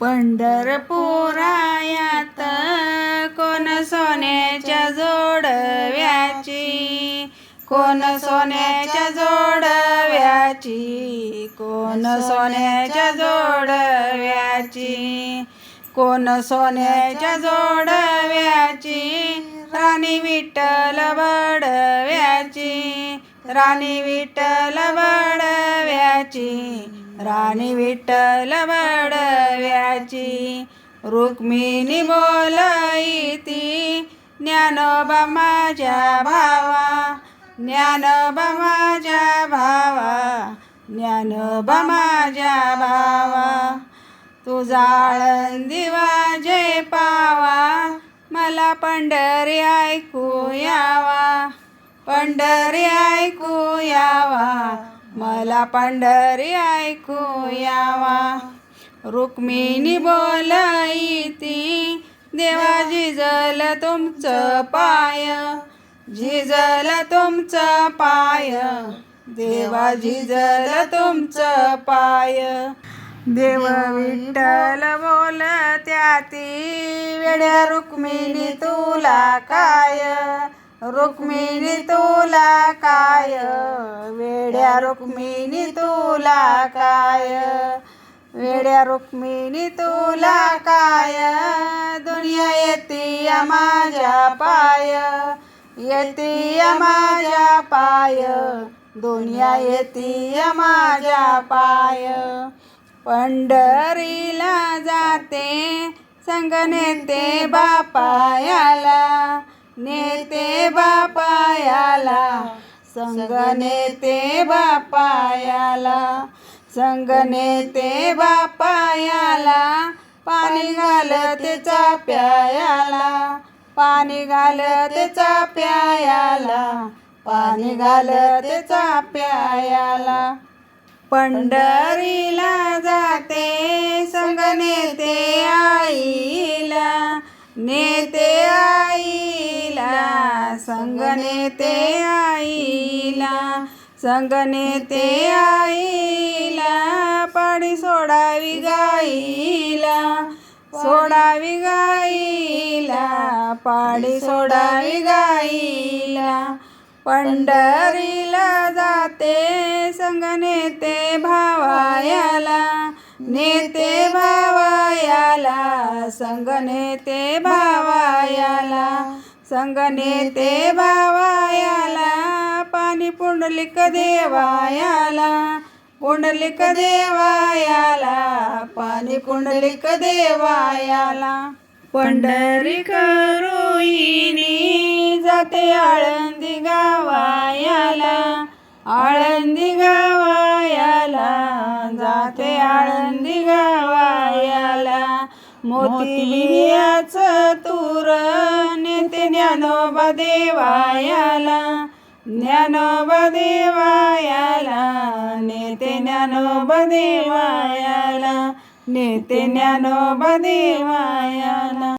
पंढरपुरायात कोण सोन्याच्या जोडव्याची? कोण सोन्याच्या जोडव्याची? कोण सोन्याच्या जोडव्याची? कोण सोन्याच्या जोडव्याची? राणी विठ्ठल बडव्याची? राणी विठ्ठल बडव्याची? राणी विठ्ठल बडव्याची रुक्मिणी बोलईती ज्ञानोबा माझ्या भावा ज्ञानोबा माझ्या भावा ज्ञानोबा माझ्या भावा. तुझा आळंदी जय पावा मला पंढरी ऐकू यावा पंढरी ऐकू यावा. मला पंढरी ऐकू यावा. रुक्मिणी बोलायती देवा झिजल तुमचं पाय झिजल तुमचं पाय देवा झिजल तुमचं पाय. देव विठ्ठल बोल त्याती वेड्या रुक्मिणी तुला काय? रुक्मिणी तुला काय? वेड्या रुक्मिणी तुला काय? वेड्या रुक्मिणी तुला काय? दुनिया येते माझ्या पाय येते माझ्या पाय दुनिया येते माझ्या पाय. पंढरीला जाते संगनेते बापायाला नेते बापायाला संग नेते बापायाला संग नेते बापायाला पाणी घाल त्याचा प्यायाला पाणी घाल त्याचा प्यायाला पाणी घालते चाप्यायाला. पंढरीला जाते संग नेते आईला नेते संगने ते आईला संगने ते आईला पाणी सोडावी गाईला सोडावी गाईला पाणी सोडावी गाईला पंढरीला जाते संग नेते भावायाला नेते भावायाला संग नेते भावायाला संग नेते भावायाला पाणी पुंडलिक देवायाला पुंडलिक देवायाला पाणी पुंडलिक देवायाला पंढरी करुईनी जाते आळंदी गावायाला. आळंदी गावायाला जाते आळंदी गावायाला. मोतीबियाच तूर नेते ज्ञानोबा देवायाला ज्ञानोबा देवायाला नेते ज्ञानोबा देवायाला नेते ज्ञानोबा देवायाला.